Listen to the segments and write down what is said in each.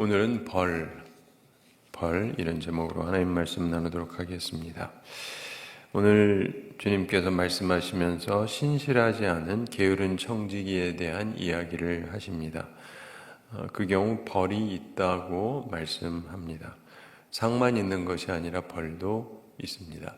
오늘은 벌, 벌 이런 제목으로 하나님 말씀 나누도록 하겠습니다. 오늘 주님께서 말씀하시면서 신실하지 않은 게으른 청지기에 대한 이야기를 하십니다. 어, 그 경우 벌이 있다고 말씀합니다. 상만 있는 것이 아니라 벌도 있습니다.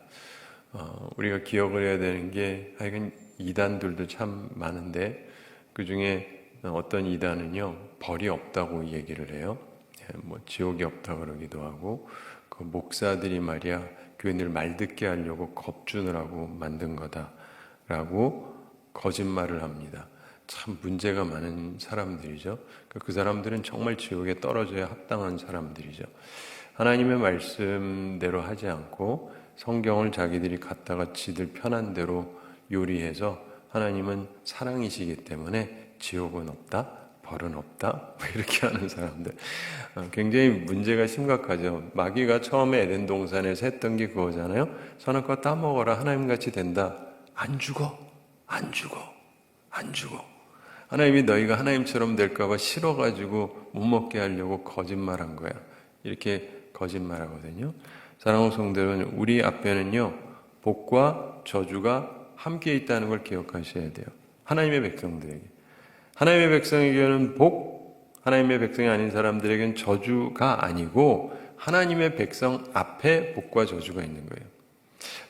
어, 우리가 기억을 해야 되는 게 하여간 이단들도 참 많은데 그 중에 어떤 이단은요 벌이 없다고 얘기를 해요. 예, 뭐 지옥이 없다 그러기도 하고 그 목사들이 말이야 교인들 말 듣게 하려고 겁주느라고 만든 거다라고 거짓말을 합니다. 참 문제가 많은 사람들이죠. 그 사람들은 정말 지옥에 떨어져야 합당한 사람들이죠. 하나님의 말씀대로 하지 않고 성경을 자기들이 갖다가 지들 편한 대로 요리해서 하나님은 사랑이시기 때문에 지옥은 없다, 벌은 없다, 뭐 이렇게 하는 사람들. 어, 굉장히 문제가 심각하죠. 마귀가 처음에 에덴 동산에서 했던 게 그거잖아요. 선악과 따먹어라. 하나님같이 된다. 안 죽어. 안 죽어. 안 죽어. 하나님이 너희가 하나님처럼 될까봐 싫어가지고 못 먹게 하려고 거짓말한 거야. 이렇게 거짓말하거든요. 사랑하는 성들은 우리 앞에는요, 복과 저주가 함께 있다는 걸 기억하셔야 돼요. 하나님의 백성들에게. 하나님의 백성에게는 복, 하나님의 백성이 아닌 사람들에게는 저주가 아니고 하나님의 백성 앞에 복과 저주가 있는 거예요.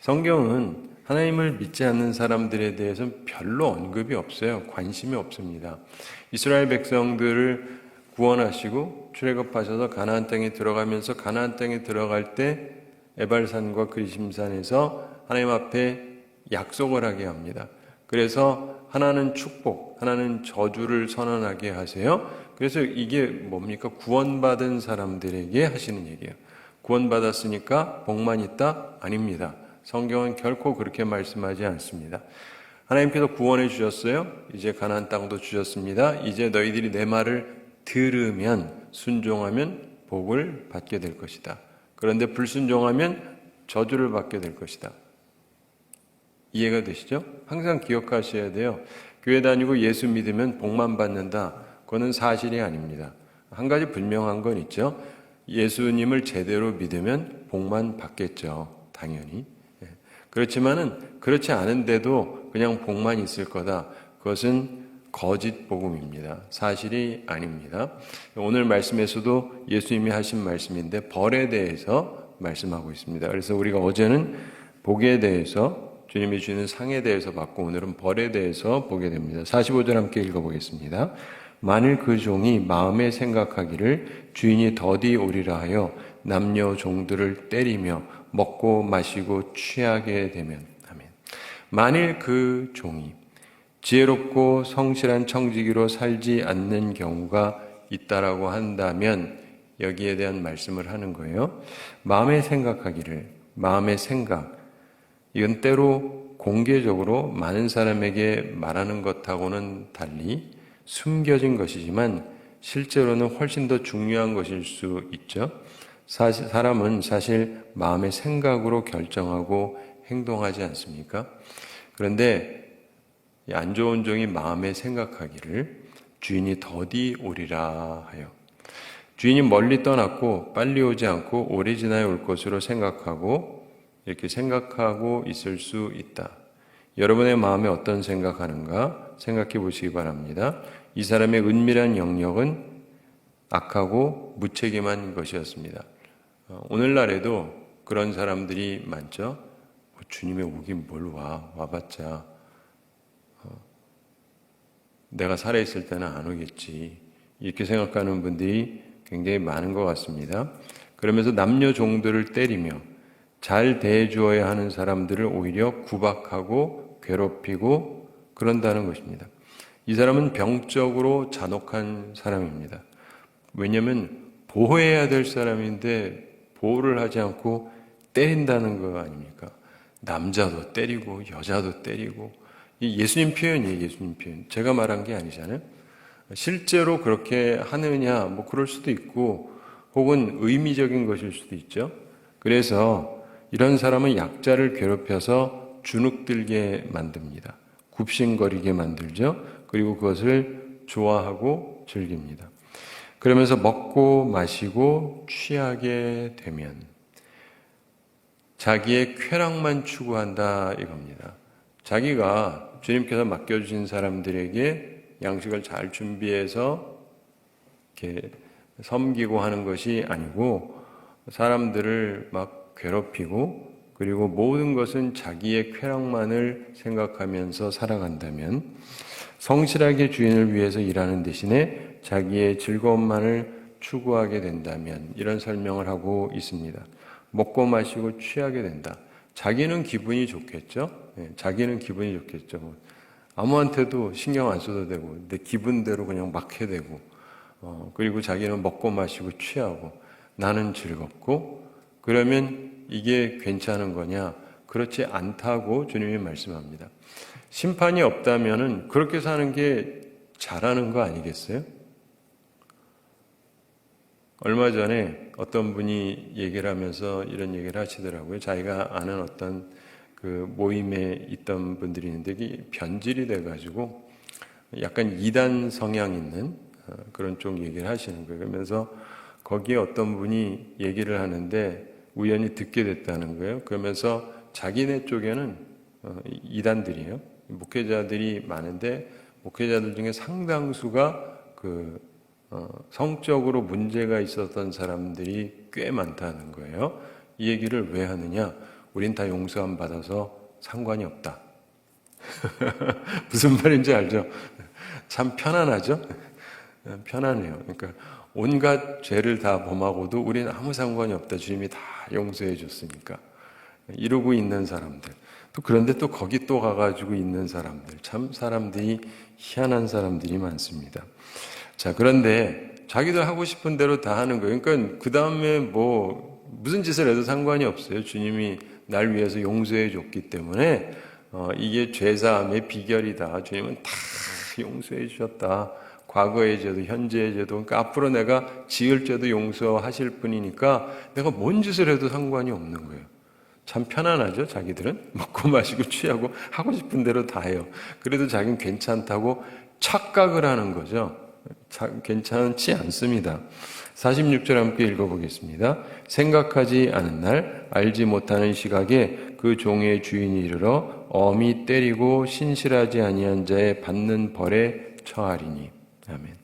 성경은 하나님을 믿지 않는 사람들에 대해서는 별로 언급이 없어요. 관심이 없습니다. 이스라엘 백성들을 구원하시고 출애굽하셔서 가나안 땅에 들어가면서 가나안 땅에 들어갈 때 에발산과 그리심산에서 하나님 앞에 약속을 하게 합니다. 그래서 하나는 축복, 하나는 저주를 선언하게 하세요. 그래서 이게 뭡니까? 구원받은 사람들에게 하시는 얘기예요. 구원받았으니까 복만 있다? 아닙니다. 성경은 결코 그렇게 말씀하지 않습니다. 하나님께서 구원해 주셨어요. 이제 가나안 땅도 주셨습니다. 이제 너희들이 내 말을 들으면 순종하면 복을 받게 될 것이다. 그런데 불순종하면 저주를 받게 될 것이다. 이해가 되시죠? 항상 기억하셔야 돼요. 교회 다니고 예수 믿으면 복만 받는다. 그거는 사실이 아닙니다. 한 가지 분명한 건 있죠. 예수님을 제대로 믿으면 복만 받겠죠. 당연히. 예. 그렇지만은 그렇지 않은데도 그냥 복만 있을 거다. 그것은 거짓 복음입니다. 사실이 아닙니다. 오늘 말씀에서도 예수님이 하신 말씀인데 벌에 대해서 말씀하고 있습니다. 그래서 우리가 어제는 복에 대해서 주님이 주는 상에 대해서 받고 오늘은 벌에 대해서 보게 됩니다. 45절 함께 읽어보겠습니다. 만일 그 종이 마음에 생각하기를 주인이 더디 오리라 하여 남녀 종들을 때리며 먹고 마시고 취하게 되면 아멘. 만일 그 종이 지혜롭고 성실한 청지기로 살지 않는 경우가 있다라고 한다면 여기에 대한 말씀을 하는 거예요. 마음에 생각하기를 마음의 생각 이건 때로 공개적으로 많은 사람에게 말하는 것하고는 달리 숨겨진 것이지만 실제로는 훨씬 더 중요한 것일 수 있죠. 사실, 사람은 사실 마음의 생각으로 결정하고 행동하지 않습니까? 그런데 안 좋은 종이 마음에 생각하기를 주인이 더디 오리라 하여 주인이 멀리 떠났고 빨리 오지 않고 오래 지나야 올 것으로 생각하고 이렇게 생각하고 있을 수 있다. 여러분의 마음에 어떤 생각하는가 생각해 보시기 바랍니다. 이 사람의 은밀한 영역은 악하고 무책임한 것이었습니다. 어, 오늘날에도 그런 사람들이 많죠. 뭐 주님의 오긴 뭘 와, 와봤자. 어, 내가 살아있을 때는 안 오겠지. 이렇게 생각하는 분들이 굉장히 많은 것 같습니다. 그러면서 남녀 종들을 때리며 잘 대해주어야 하는 사람들을 오히려 구박하고 괴롭히고 그런다는 것입니다. 이 사람은 병적으로 잔혹한 사람입니다. 왜냐하면 보호해야 될 사람인데 보호를 하지 않고 때린다는 거 아닙니까? 남자도 때리고 여자도 때리고 예수님 표현이에요. 예수님 표현. 제가 말한 게 아니잖아요. 실제로 그렇게 하느냐 뭐 그럴 수도 있고 혹은 의미적인 것일 수도 있죠. 그래서 이런 사람은 약자를 괴롭혀서 주눅들게 만듭니다. 굽신거리게 만들죠. 그리고 그것을 좋아하고 즐깁니다. 그러면서 먹고 마시고 취하게 되면 자기의 쾌락만 추구한다 이겁니다. 자기가 주님께서 맡겨주신 사람들에게 양식을 잘 준비해서 이렇게 섬기고 하는 것이 아니고 사람들을 막 괴롭히고 그리고 모든 것은 자기의 쾌락만을 생각하면서 살아간다면 성실하게 주인을 위해서 일하는 대신에 자기의 즐거움만을 추구하게 된다면 이런 설명을 하고 있습니다. 먹고 마시고 취하게 된다. 자기는 기분이 좋겠죠. 네, 자기는 기분이 좋겠죠. 뭐 아무한테도 신경 안 써도 되고 내 기분대로 그냥 막 해야 되고 어, 그리고 자기는 먹고 마시고 취하고 나는 즐겁고 그러면 이게 괜찮은 거냐? 그렇지 않다고 주님이 말씀합니다. 심판이 없다면은 그렇게 사는 게 잘하는 거 아니겠어요? 얼마 전에 어떤 분이 얘기를 하면서 이런 얘기를 하시더라고요. 자기가 아는 어떤 그 모임에 있던 분들이 있는데 이게 변질이 돼가지고 약간 이단 성향 있는 어, 그런 쪽 얘기를 하시는 거예요. 그러면서 거기에 어떤 분이 얘기를 하는데 우연히 듣게 됐다는 거예요. 그러면서 자기네 쪽에는 어, 이단들이에요. 목회자들이 많은데 목회자들 중에 상당수가 그 어, 성적으로 문제가 있었던 사람들이 꽤 많다는 거예요. 이 얘기를 왜 하느냐? 우린 다 용서함 받아서 상관이 없다. 무슨 말인지 알죠? 참 편안하죠? 편안해요. 그러니까 온갖 죄를 다 범하고도 우리는 아무 상관이 없다. 주님이 다 용서해 줬으니까. 이러고 있는 사람들. 또 그런데 또 거기 또 가가지고 있는 사람들. 참 사람들이 희한한 사람들이 많습니다. 자, 그런데 자기들 하고 싶은 대로 다 하는 거예요. 그러니까 그 다음에 뭐 무슨 짓을 해도 상관이 없어요. 주님이 날 위해서 용서해 줬기 때문에 어, 이게 죄사함의 비결이다. 주님은 다 용서해 주셨다. 과거의 죄도 현재의 죄도 그러니까 앞으로 내가 지을 죄도 용서하실 분이니까 내가 뭔 짓을 해도 상관이 없는 거예요. 참 편안하죠, 자기들은. 먹고 마시고 취하고 하고 싶은 대로 다 해요. 그래도 자기는 괜찮다고 착각을 하는 거죠. 괜찮지 않습니다. 46절 함께 읽어보겠습니다. 생각하지 않은 날, 알지 못하는 시각에 그 종의 주인이 이르러 엄히 때리고 신실하지 아니한 자의 받는 벌에 처하리니. 아멘.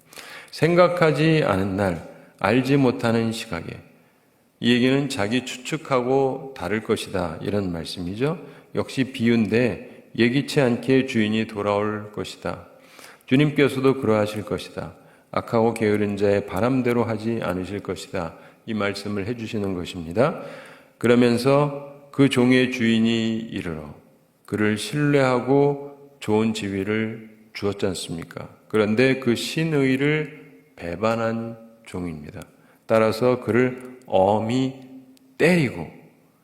생각하지 않은 날, 알지 못하는 시각에. 이 얘기는 자기 추측하고 다를 것이다. 이런 말씀이죠. 역시 비유인데 예기치 않게 주인이 돌아올 것이다. 주님께서도 그러하실 것이다. 악하고 게으른 자의 바람대로 하지 않으실 것이다. 이 말씀을 해주시는 것입니다. 그러면서 그 종의 주인이 이르러 그를 신뢰하고 좋은 지위를 주었지 않습니까? 그런데 그 신의를 배반한 종입니다. 따라서 그를 엄히 때리고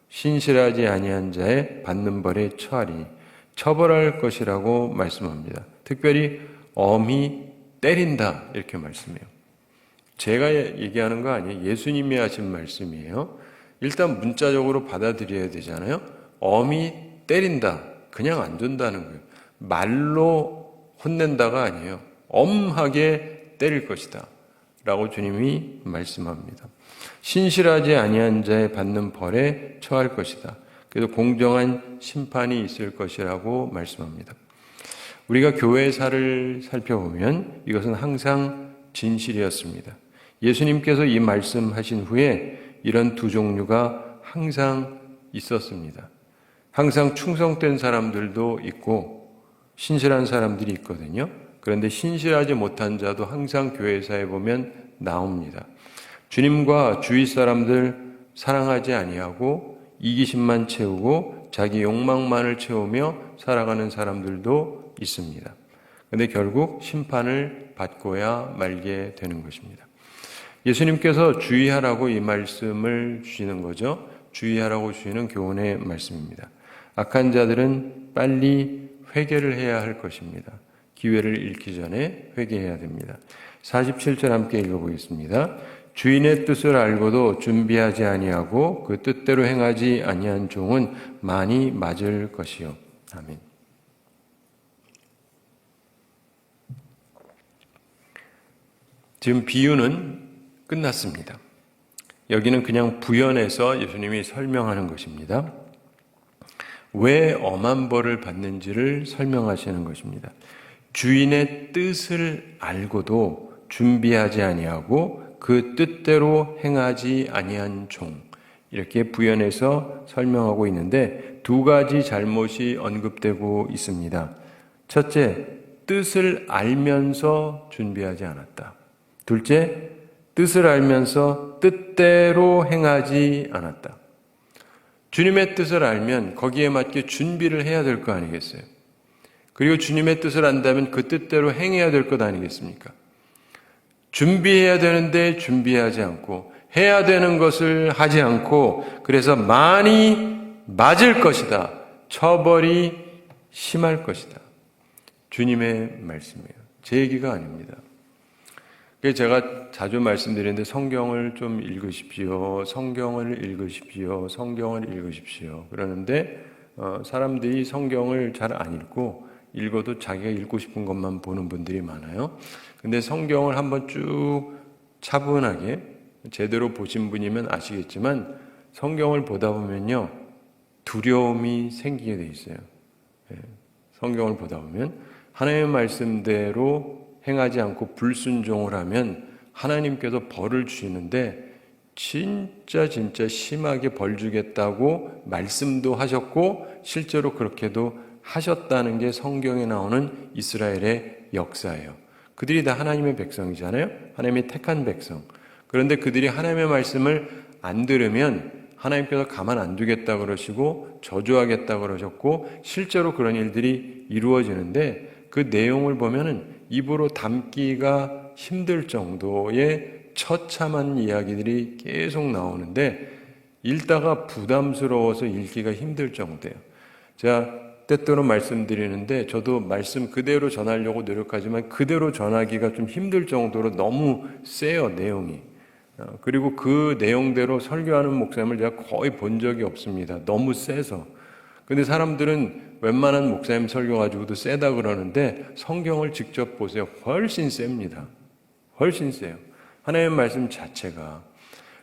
신실하지 아니한 자의 받는 벌에 처하리니 처벌할 것이라고 말씀합니다. 특별히 엄히 때린다 이렇게 말씀해요. 제가 얘기하는 거 아니에요. 예수님이 하신 말씀이에요. 일단 문자적으로 받아들여야 되잖아요. 엄히 때린다. 그냥 안 둔다는 거예요. 말로 혼낸다가 아니에요. 엄하게 때릴 것이다. 라고 주님이 말씀합니다. 신실하지 아니한 자의 받는 벌에 처할 것이다. 그래서 공정한 심판이 있을 것이라고 말씀합니다. 우리가 교회사를 살펴보면 이것은 항상 진실이었습니다. 예수님께서 이 말씀하신 후에 이런 두 종류가 항상 있었습니다. 항상 충성된 사람들도 있고 신실한 사람들이 있거든요. 그런데 신실하지 못한 자도 항상 교회사에 보면 나옵니다. 주님과 주위 사람들 사랑하지 아니하고 이기심만 채우고 자기 욕망만을 채우며 살아가는 사람들도 있습니다. 근데 결국 심판을 받고야 말게 되는 것입니다. 예수님께서 주의하라고 이 말씀을 주시는 거죠. 주의하라고 주시는 교훈의 말씀입니다. 악한 자들은 빨리 회개를 해야 할 것입니다. 기회를 잃기 전에 회개해야 됩니다. 47절 함께 읽어보겠습니다. 주인의 뜻을 알고도 준비하지 아니하고 그 뜻대로 행하지 아니한 종은 많이 맞을 것이요. 아멘. 지금 비유는 끝났습니다. 여기는 그냥 부연해서 예수님이 설명하는 것입니다. 왜 엄한 벌을 받는지를 설명하시는 것입니다. 주인의 뜻을 알고도 준비하지 아니하고 그 뜻대로 행하지 아니한 종 이렇게 부연해서 설명하고 있는데 두 가지 잘못이 언급되고 있습니다. 첫째, 뜻을 알면서 준비하지 않았다. 둘째, 뜻을 알면서 뜻대로 행하지 않았다. 주님의 뜻을 알면 거기에 맞게 준비를 해야 될 거 아니겠어요? 그리고 주님의 뜻을 안다면 그 뜻대로 행해야 될 것 아니겠습니까? 준비해야 되는데 준비하지 않고 해야 되는 것을 하지 않고 그래서 많이 맞을 것이다. 처벌이 심할 것이다. 주님의 말씀이에요. 제 얘기가 아닙니다. 제가 자주 말씀드리는데 성경을 좀 읽으십시오. 성경을 읽으십시오. 성경을 읽으십시오. 그러는데 어, 사람들이 성경을 잘 안 읽고 읽어도 자기가 읽고 싶은 것만 보는 분들이 많아요. 근데 성경을 한번 쭉 차분하게 제대로 보신 분이면 아시겠지만 성경을 보다 보면요 두려움이 생기게 돼 있어요. 예, 성경을 보다 보면 하나님의 말씀대로 행하지 않고 불순종을 하면 하나님께서 벌을 주시는데 진짜 진짜 심하게 벌 주겠다고 말씀도 하셨고 실제로 그렇게도 하셨다는 게 성경에 나오는 이스라엘의 역사예요. 그들이 다 하나님의 백성이잖아요. 하나님의 택한 백성. 그런데 그들이 하나님의 말씀을 안 들으면 하나님께서 가만 안 두겠다 그러시고 저주하겠다 그러셨고 실제로 그런 일들이 이루어지는데 그 내용을 보면은 입으로 담기가 힘들 정도의 처참한 이야기들이 계속 나오는데 읽다가 부담스러워서 읽기가 힘들 정도예요. 제가 때때로 말씀드리는데 저도 말씀 그대로 전하려고 노력하지만 그대로 전하기가 좀 힘들 정도로 너무 세요 내용이. 어, 그리고 그 내용대로 설교하는 목사님을 제가 거의 본 적이 없습니다. 너무 세서. 근데 사람들은 웬만한 목사님 설교 가지고도 세다 그러는데 성경을 직접 보세요. 훨씬 셉니다. 훨씬 세요. 하나님의 말씀 자체가.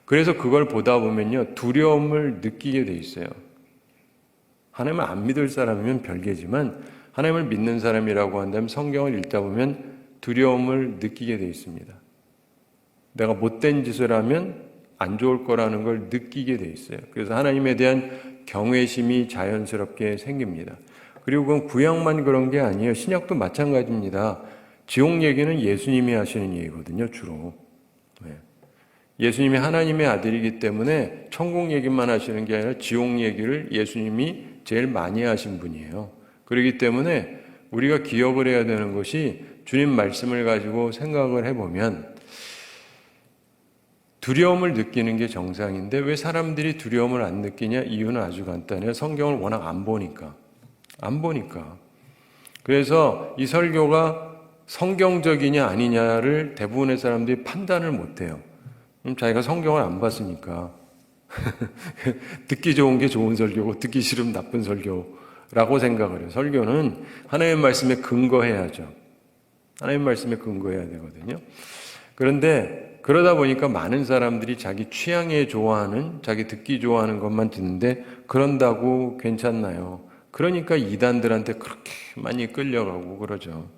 그래서 그걸 보다 보면요. 두려움을 느끼게 돼 있어요. 하나님을 안 믿을 사람이면 별개지만 하나님을 믿는 사람이라고 한다면 성경을 읽다 보면 두려움을 느끼게 돼 있습니다. 내가 못된 짓을 하면 안 좋을 거라는 걸 느끼게 돼 있어요. 그래서 하나님에 대한 경외심이 자연스럽게 생깁니다. 그리고 그건 구약만 그런 게 아니에요. 신약도 마찬가지입니다. 지옥 얘기는 예수님이 하시는 얘기거든요, 주로. 네. 예수님이 하나님의 아들이기 때문에 천국 얘기만 하시는 게 아니라 지옥 얘기를 예수님이 제일 많이 하신 분이에요. 그렇기 때문에 우리가 기억을 해야 되는 것이 주님 말씀을 가지고 생각을 해보면 두려움을 느끼는 게 정상인데 왜 사람들이 두려움을 안 느끼냐? 이유는 아주 간단해요. 성경을 워낙 안 보니까. 안 보니까. 그래서 이 설교가 성경적이냐 아니냐를 대부분의 사람들이 판단을 못 해요. 자기가 성경을 안 봤으니까. 듣기 좋은 게 좋은 설교고 듣기 싫으면 나쁜 설교라고 생각을 해요. 설교는 하나님의 말씀에 근거해야죠. 하나님의 말씀에 근거해야 되거든요. 그런데 그러다 보니까 많은 사람들이 자기 취향에 좋아하는, 자기 듣기 좋아하는 것만 듣는데 그런다고 괜찮나요? 그러니까 이단들한테 그렇게 많이 끌려가고 그러죠.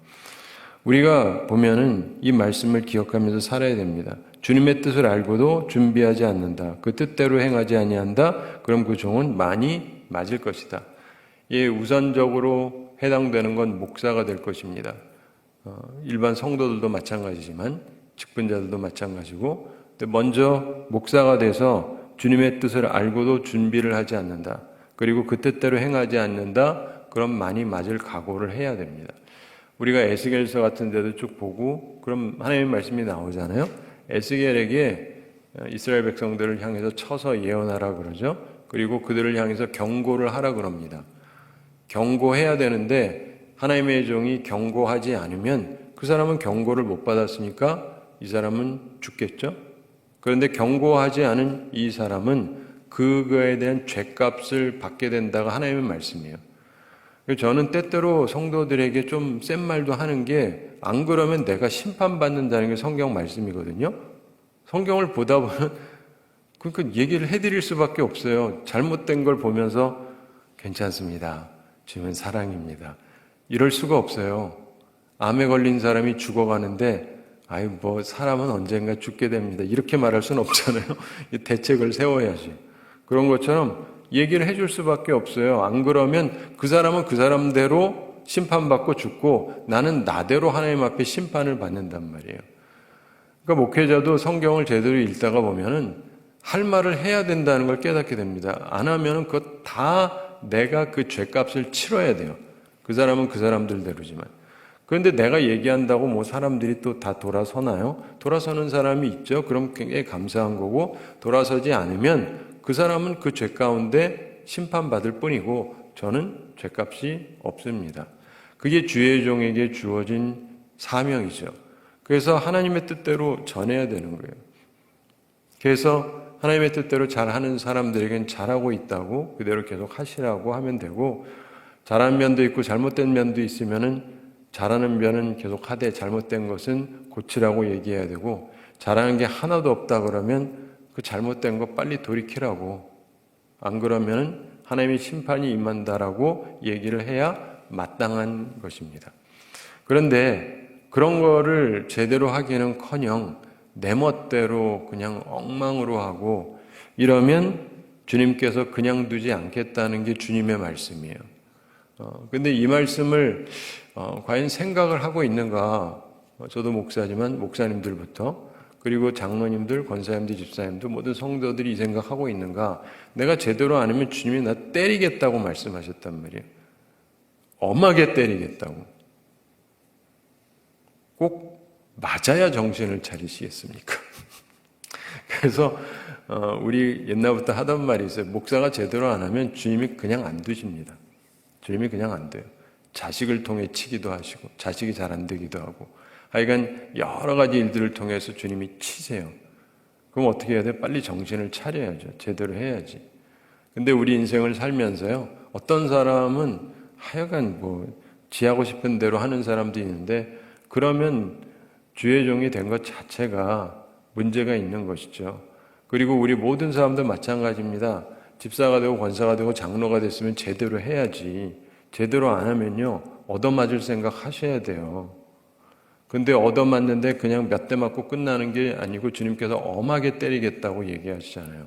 우리가 보면은 이 말씀을 기억하면서 살아야 됩니다. 주님의 뜻을 알고도 준비하지 않는다. 그 뜻대로 행하지 아니한다. 그럼 그 종은 많이 맞을 것이다. 예, 우선적으로 해당되는 건 목사가 될 것입니다. 어, 일반 성도들도 마찬가지지만 직분자들도 마찬가지고 먼저 목사가 돼서 주님의 뜻을 알고도 준비를 하지 않는다. 그리고 그 뜻대로 행하지 않는다. 그럼 많이 맞을 각오를 해야 됩니다. 우리가 에스겔서 같은 데도 쭉 보고 그럼 하나님의 말씀이 나오잖아요. 에스겔에게 이스라엘 백성들을 향해서 쳐서 예언하라 그러죠. 그리고 그들을 향해서 경고를 하라 그럽니다. 경고해야 되는데 하나님의 종이 경고하지 않으면 그 사람은 경고를 못 받았으니까 이 사람은 죽겠죠. 그런데 경고하지 않은 이 사람은 그거에 대한 죄값을 받게 된다가 하나님의 말씀이에요. 저는 때때로 성도들에게 좀 센 말도 하는 게 안 그러면 내가 심판받는다는 게 성경 말씀이거든요. 성경을 보다 보면 그러니까 얘기를 해드릴 수밖에 없어요. 잘못된 걸 보면서 괜찮습니다. 주님은 사랑입니다. 이럴 수가 없어요. 암에 걸린 사람이 죽어가는데 아유 뭐 사람은 언젠가 죽게 됩니다. 이렇게 말할 수는 없잖아요. 이 대책을 세워야지. 그런 것처럼 얘기를 해줄 수밖에 없어요. 안 그러면 그 사람은 그 사람대로 심판받고 죽고 나는 나대로 하나님 앞에 심판을 받는단 말이에요. 그러니까 목회자도 성경을 제대로 읽다가 보면은 할 말을 해야 된다는 걸 깨닫게 됩니다. 안 하면은 그것 다 내가 그 죄값을 치러야 돼요. 그 사람은 그 사람들대로지만. 그런데 내가 얘기한다고 뭐 사람들이 또 다 돌아서나요? 돌아서는 사람이 있죠. 그럼 굉장히 감사한 거고 돌아서지 않으면 그 사람은 그 죄 가운데 심판받을 뿐이고 저는 죄값이 없습니다. 그게 주의 종에게 주어진 사명이죠. 그래서 하나님의 뜻대로 전해야 되는 거예요. 그래서 하나님의 뜻대로 잘하는 사람들에겐 잘하고 있다고 그대로 계속 하시라고 하면 되고 잘한 면도 있고 잘못된 면도 있으면은 잘하는 면은 계속 하되 잘못된 것은 고치라고 얘기해야 되고 잘하는 게 하나도 없다 그러면 그 잘못된 거 빨리 돌이키라고 안 그러면은 하나님의 심판이 임한다라고 얘기를 해야 마땅한 것입니다. 그런데 그런 거를 제대로 하기는커녕 내 멋대로 그냥 엉망으로 하고 이러면 주님께서 그냥 두지 않겠다는 게 주님의 말씀이에요. 어, 근데 이 말씀을 어, 과연 생각을 하고 있는가? 어, 저도 목사지만 목사님들부터 그리고 장로님들, 권사님들, 집사님들 모든 성도들이 이 생각하고 있는가? 내가 제대로 안 하면 주님이 나 때리겠다고 말씀하셨단 말이에요. 엄하게 때리겠다고. 꼭 맞아야 정신을 차리시겠습니까? 그래서 어, 우리 옛날부터 하던 말이 있어요. 목사가 제대로 안 하면 주님이 그냥 안 두십니다. 주님이 그냥 안 돼요. 자식을 통해 치기도 하시고 자식이 잘 안 되기도 하고 하여간 여러 가지 일들을 통해서 주님이 치세요. 그럼 어떻게 해야 돼? 빨리 정신을 차려야죠. 제대로 해야지. 근데 우리 인생을 살면서요. 어떤 사람은 하여간 뭐 지하고 싶은 대로 하는 사람도 있는데 그러면 주의 종이 된 것 자체가 문제가 있는 것이죠. 그리고 우리 모든 사람도 마찬가지입니다. 집사가 되고 권사가 되고 장로가 됐으면 제대로 해야지. 제대로 안 하면요. 얻어맞을 생각 하셔야 돼요. 근데 얻어맞는데 그냥 몇 대 맞고 끝나는 게 아니고 주님께서 엄하게 때리겠다고 얘기하시잖아요.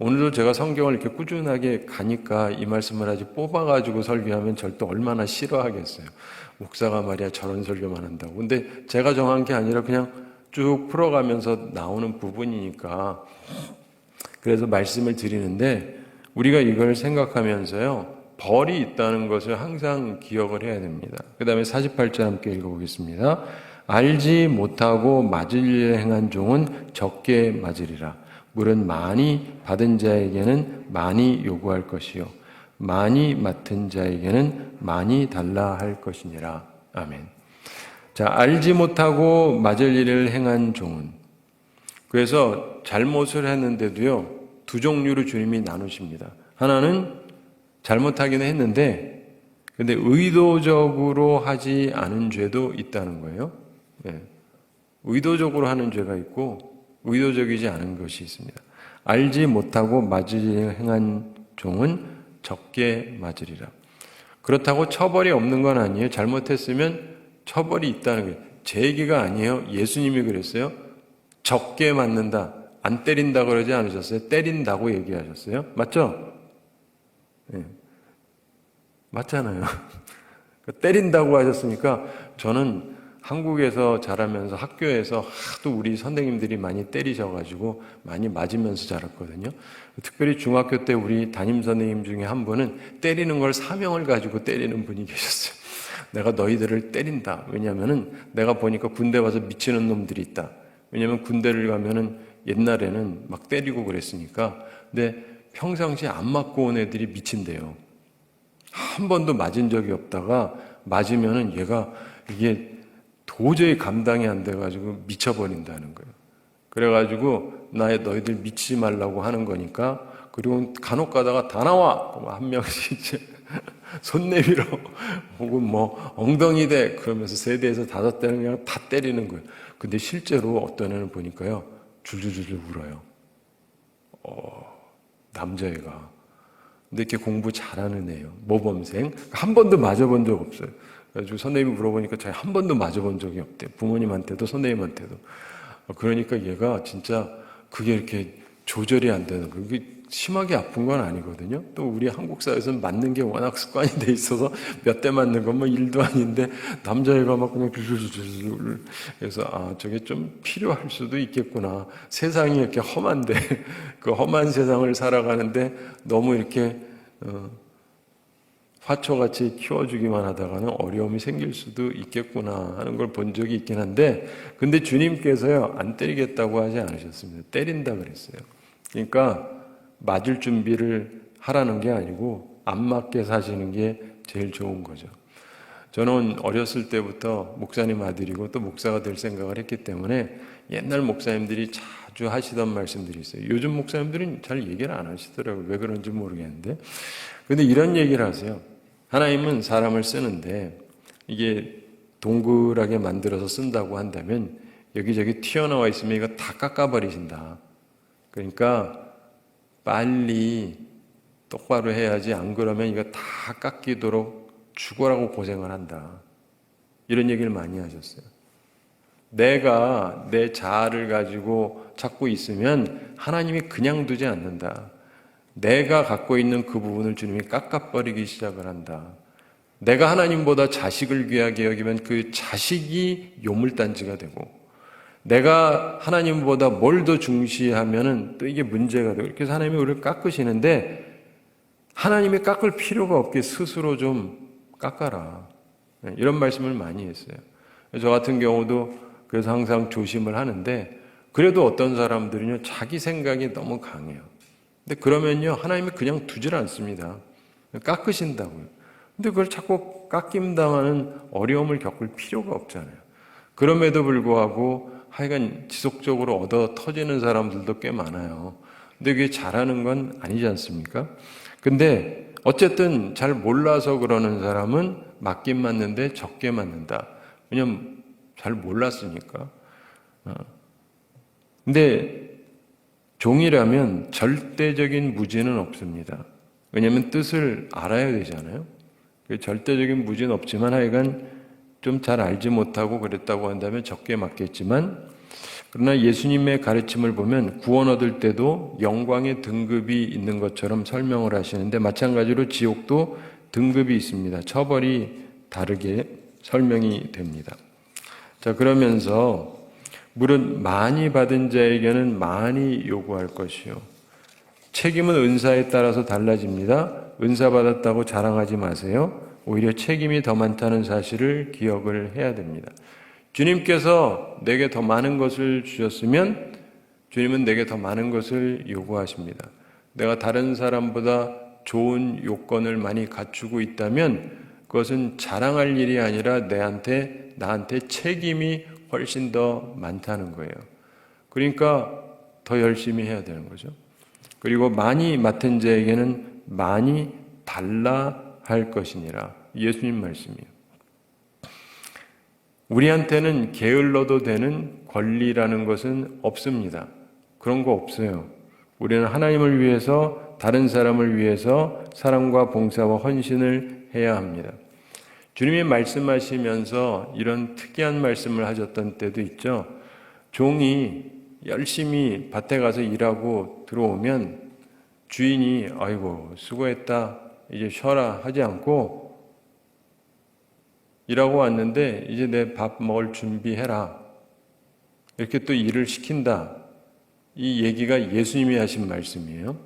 오늘도 제가 성경을 이렇게 꾸준하게 가니까 이 말씀을 아주 뽑아가지고 설교하면 절대 얼마나 싫어하겠어요. 목사가 말이야 저런 설교만 한다고. 근데 제가 정한 게 아니라 그냥 쭉 풀어가면서 나오는 부분이니까 그래서 말씀을 드리는데 우리가 이걸 생각하면서요. 벌이 있다는 것을 항상 기억을 해야 됩니다. 그 다음에 48절 함께 읽어보겠습니다. 알지 못하고 맞을 일을 행한 종은 적게 맞으리라. 물은 많이 받은 자에게는 많이 요구할 것이요. 많이 맡은 자에게는 많이 달라 할 것이니라. 아멘. 자, 알지 못하고 맞을 일을 행한 종은. 그래서 잘못을 했는데도요, 두 종류로 주님이 나누십니다. 하나는 잘못하기는 했는데, 근데 의도적으로 하지 않은 죄도 있다는 거예요. 네. 의도적으로 하는 죄가 있고, 의도적이지 않은 것이 있습니다. 알지 못하고 일을 행한 종은 적게 맞으리라. 그렇다고 처벌이 없는 건 아니에요. 잘못했으면 처벌이 있다는 거예요. 제 얘기가 아니에요. 예수님이 그랬어요. 적게 맞는다. 안 때린다 그러지 않으셨어요? 때린다고 얘기하셨어요? 맞죠? 네. 맞잖아요. 때린다고 하셨으니까 저는 한국에서 자라면서 학교에서 하도 우리 선생님들이 많이 때리셔가지고 많이 맞으면서 자랐거든요. 특별히 중학교 때 우리 담임 선생님 중에 한 분은 때리는 걸 사명을 가지고 때리는 분이 계셨어요. 내가 너희들을 때린다. 왜냐면은 내가 보니까 군대 와서 미치는 놈들이 있다. 왜냐면 군대를 가면은 옛날에는 막 때리고 그랬으니까. 근데 평상시에 안 맞고 온 애들이 미친대요. 한 번도 맞은 적이 없다가 맞으면은 얘가 이게 도저히 감당이 안 돼가지고 미쳐버린다는 거예요. 그래가지고 나의 너희들 미치지 말라고 하는 거니까 그리고 간혹 가다가 다 나와 한 명씩 손 내밀어 혹은 뭐 엉덩이 대 그러면서 세 대에서 다섯 대는 그냥 다 때리는 거예요. 근데 실제로 어떤 애는 보니까요 줄줄줄줄 울어요. 어, 남자애가. 근데 이렇게 공부 잘하는 애요. 모범생 한 번도 맞아본 적 없어요. 그래가지고 선생님이 물어보니까 자기 한 번도 맞아본 적이 없대. 부모님한테도 선생님한테도. 어, 그러니까 얘가 진짜 그게 이렇게 조절이 안 되는 거예요. 심하게 아픈 건 아니거든요. 또 우리 한국 사회에서는 맞는 게 워낙 습관이 돼 있어서 몇 대 맞는 건 뭐 일도 아닌데 남자애가 막 그냥 줄줄줄줄 그래서 아 저게 좀 필요할 수도 있겠구나. 세상이 이렇게 험한데 그 험한 세상을 살아가는데 너무 이렇게 어, 화초같이 키워주기만 하다가는 어려움이 생길 수도 있겠구나 하는 걸 본 적이 있긴 한데, 근데 주님께서요, 안 때리겠다고 하지 않으셨습니다. 때린다 그랬어요. 그러니까, 맞을 준비를 하라는 게 아니고, 안 맞게 사시는 게 제일 좋은 거죠. 저는 어렸을 때부터 목사님 아들이고 또 목사가 될 생각을 했기 때문에 옛날 목사님들이 자주 하시던 말씀들이 있어요. 요즘 목사님들은 잘 얘기를 안 하시더라고요. 왜 그런지 모르겠는데. 근데 이런 얘기를 하세요. 하나님은 사람을 쓰는데 이게 동그랗게 만들어서 쓴다고 한다면 여기저기 튀어나와 있으면 이거 다 깎아버리신다. 그러니까 빨리 똑바로 해야지 안 그러면 이거 다 깎이도록 죽어라고 고생을 한다. 이런 얘기를 많이 하셨어요. 내가 내 자아를 가지고 찾고 있으면 하나님이 그냥 두지 않는다. 내가 갖고 있는 그 부분을 주님이 깎아버리기 시작을 한다. 내가 하나님보다 자식을 귀하게 여기면 그 자식이 요물단지가 되고, 내가 하나님보다 뭘 더 중시하면은 또 이게 문제가 되고, 이렇게 해서 하나님이 우리를 깎으시는데, 하나님이 깎을 필요가 없게 스스로 좀 깎아라. 네, 이런 말씀을 많이 했어요. 저 같은 경우도 그래서 항상 조심을 하는데, 그래도 어떤 사람들은요, 자기 생각이 너무 강해요. 근데 그러면요, 하나님이 그냥 두질 않습니다. 깎으신다고요. 근데 그걸 자꾸 깎임 당하는 어려움을 겪을 필요가 없잖아요. 그럼에도 불구하고 하여간 지속적으로 얻어 터지는 사람들도 꽤 많아요. 근데 그게 잘하는 건 아니지 않습니까? 근데 어쨌든 잘 몰라서 그러는 사람은 맞긴 맞는데 적게 맞는다. 왜냐면 잘 몰랐으니까. 어. 근데 종이라면 절대적인 무지는 없습니다. 왜냐하면 뜻을 알아야 되잖아요. 그 절대적인 무지는 없지만 하여간 좀 잘 알지 못하고 그랬다고 한다면 적게 맞겠지만 그러나 예수님의 가르침을 보면 구원 얻을 때도 영광의 등급이 있는 것처럼 설명을 하시는데 마찬가지로 지옥도 등급이 있습니다. 처벌이 다르게 설명이 됩니다. 자, 그러면서 물은 많이 받은 자에게는 많이 요구할 것이요. 책임은 은사에 따라서 달라집니다. 은사 받았다고 자랑하지 마세요. 오히려 책임이 더 많다는 사실을 기억을 해야 됩니다. 주님께서 내게 더 많은 것을 주셨으면 주님은 내게 더 많은 것을 요구하십니다. 내가 다른 사람보다 좋은 요건을 많이 갖추고 있다면 그것은 자랑할 일이 아니라 내한테 나한테 책임이 훨씬 더 많다는 거예요. 그러니까 더 열심히 해야 되는 거죠. 그리고 많이 맡은 자에게는 많이 달라 할 것이니라. 예수님 말씀이에요. 우리한테는 게을러도 되는 권리라는 것은 없습니다. 그런 거 없어요. 우리는 하나님을 위해서 다른 사람을 위해서 사랑과 봉사와 헌신을 해야 합니다. 주님이 말씀하시면서 이런 특이한 말씀을 하셨던 때도 있죠. 종이 열심히 밭에 가서 일하고 들어오면 주인이 아이고 수고했다 이제 쉬어라 하지 않고 일하고 왔는데 이제 내 밥 먹을 준비해라. 이렇게 또 일을 시킨다. 이 얘기가 예수님이 하신 말씀이에요.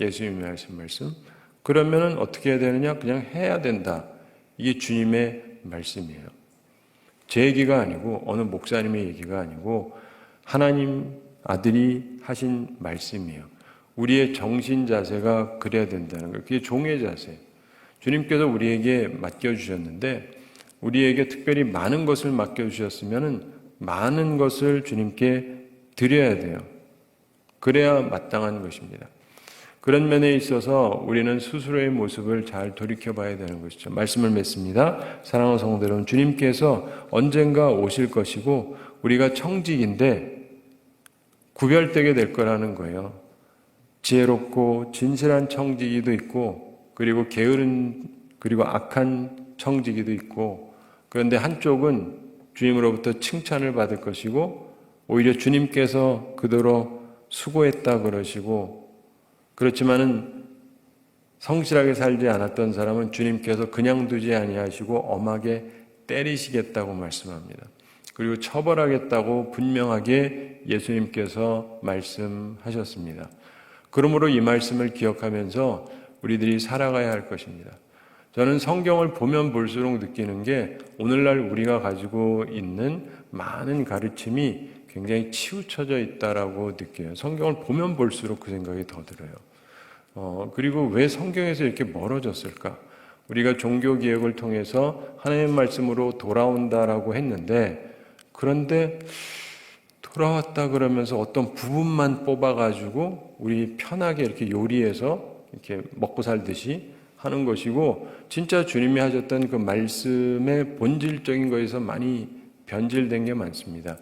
예수님이 하신 말씀. 그러면은 어떻게 해야 되느냐? 그냥 해야 된다. 이게 주님의 말씀이에요. 제 얘기가 아니고 어느 목사님의 얘기가 아니고 하나님 아들이 하신 말씀이에요. 우리의 정신 자세가 그래야 된다는 거예요. 그게 종의 자세. 주님께서 우리에게 맡겨주셨는데, 우리에게 특별히 많은 것을 맡겨주셨으면 많은 것을 주님께 드려야 돼요. 그래야 마땅한 것입니다. 그런 면에 있어서 우리는 스스로의 모습을 잘 돌이켜 봐야 되는 것이죠. 말씀을 맺습니다. 사랑하는 성도 여러분, 주님께서 언젠가 오실 것이고 우리가 청직인데 구별되게 될 거라는 거예요. 지혜롭고 진실한 청지기도 있고 그리고 게으른 그리고 악한 청지기도 있고 그런데 한쪽은 주님으로부터 칭찬을 받을 것이고 오히려 주님께서 그대로 수고했다 그러시고 그렇지만은 성실하게 살지 않았던 사람은 주님께서 그냥 두지 아니하시고 엄하게 때리시겠다고 말씀합니다. 그리고 처벌하겠다고 분명하게 예수님께서 말씀하셨습니다. 그러므로 이 말씀을 기억하면서 우리들이 살아가야 할 것입니다. 저는 성경을 보면 볼수록 느끼는 게 오늘날 우리가 가지고 있는 많은 가르침이 굉장히 치우쳐져 있다라고 느껴요. 성경을 보면 볼수록 그 생각이 더 들어요. 어, 그리고 왜 성경에서 이렇게 멀어졌을까? 우리가 종교 개혁을 통해서 하나님의 말씀으로 돌아온다라고 했는데 그런데 돌아왔다 그러면서 어떤 부분만 뽑아가지고 우리 편하게 이렇게 요리해서 이렇게 먹고 살듯이 하는 것이고 진짜 주님이 하셨던 그 말씀의 본질적인 것에서 많이 변질된 게 많습니다.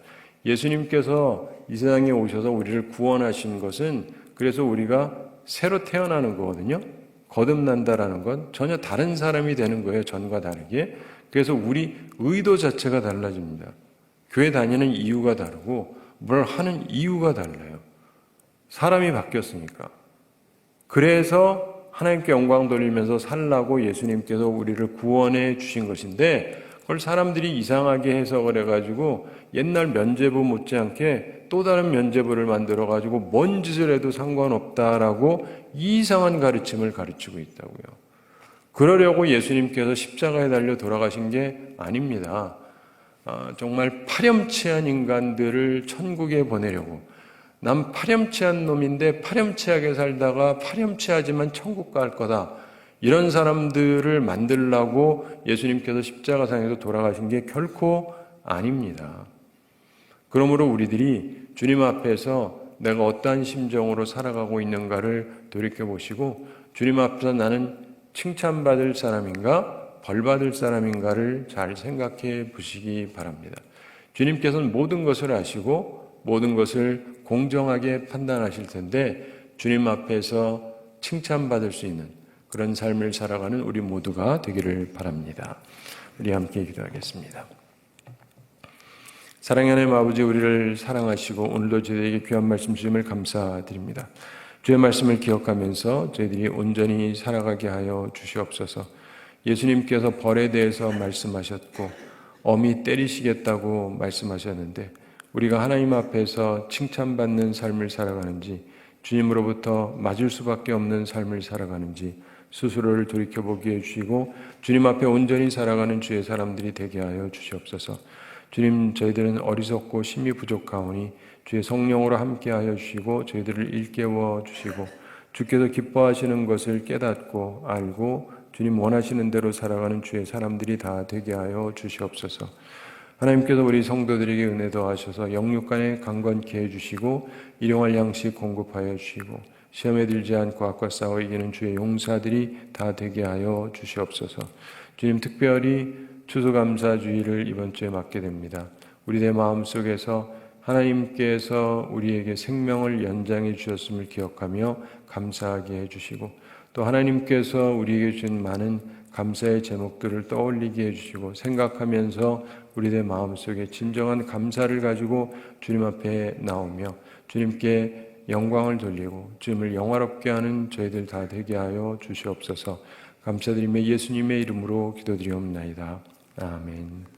예수님께서 이 세상에 오셔서 우리를 구원하신 것은 그래서 우리가 새로 태어나는 거거든요. 거듭난다라는 건 전혀 다른 사람이 되는 거예요. 전과 다르게. 그래서 우리 의도 자체가 달라집니다. 교회 다니는 이유가 다르고 뭘 하는 이유가 달라요. 사람이 바뀌었으니까. 그래서 하나님께 영광 돌리면서 살라고 예수님께서 우리를 구원해 주신 것인데 그걸 사람들이 이상하게 해석을 해가지고 옛날 면제부 못지않게 또 다른 면제부를 만들어가지고 뭔 짓을 해도 상관없다라고 이상한 가르침을 가르치고 있다고요. 그러려고 예수님께서 십자가에 달려 돌아가신 게 아닙니다. 아, 정말 파렴치한 인간들을 천국에 보내려고 난 파렴치한 놈인데 파렴치하게 살다가 파렴치하지만 천국 갈 거다. 이런 사람들을 만들라고 예수님께서 십자가상에서 돌아가신 게 결코 아닙니다. 그러므로 우리들이 주님 앞에서 내가 어떠한 심정으로 살아가고 있는가를 돌이켜 보시고 주님 앞에서 나는 칭찬받을 사람인가 벌 받을 사람인가를 잘 생각해 보시기 바랍니다. 주님께서는 모든 것을 아시고 모든 것을 공정하게 판단하실 텐데 주님 앞에서 칭찬받을 수 있는 그런 삶을 살아가는 우리 모두가 되기를 바랍니다. 우리 함께 기도하겠습니다. 사랑의 하나님 아버지 우리를 사랑하시고 오늘도 저희에게 귀한 말씀 주심을 감사드립니다. 주의 말씀을 기억하면서 저희들이 온전히 살아가게 하여 주시옵소서. 예수님께서 벌에 대해서 말씀하셨고 엄히 때리시겠다고 말씀하셨는데 우리가 하나님 앞에서 칭찬받는 삶을 살아가는지 주님으로부터 맞을 수밖에 없는 삶을 살아가는지 스스로를 돌이켜 보게 해주시고 주님 앞에 온전히 살아가는 주의 사람들이 되게 하여 주시옵소서. 주님 저희들은 어리석고 심히 부족하오니 주의 성령으로 함께 하여 주시고 저희들을 일깨워 주시고 주께서 기뻐하시는 것을 깨닫고 알고 주님 원하시는 대로 살아가는 주의 사람들이 다 되게 하여 주시옵소서. 하나님께서 우리 성도들에게 은혜 더하셔서 영육간에 강건케 해주시고 일용할 양식 공급하여 주시고 시험에 들지 않고 악과 싸워 이기는 주의 용사들이 다 되게 하여 주시옵소서. 주님 특별히 추수감사주의를 이번 주에 맞게 됩니다. 우리 내 마음 속에서 하나님께서 우리에게 생명을 연장해 주셨음을 기억하며 감사하게 해주시고 또 하나님께서 우리에게 준 많은 감사의 제목들을 떠올리게 해주시고 생각하면서 우리의 마음속에 진정한 감사를 가지고 주님 앞에 나오며 주님께 영광을 돌리고 주님을 영화롭게 하는 저희들 다 되게 하여 주시옵소서 감사드리며 예수님의 이름으로 기도드리옵나이다. 아멘.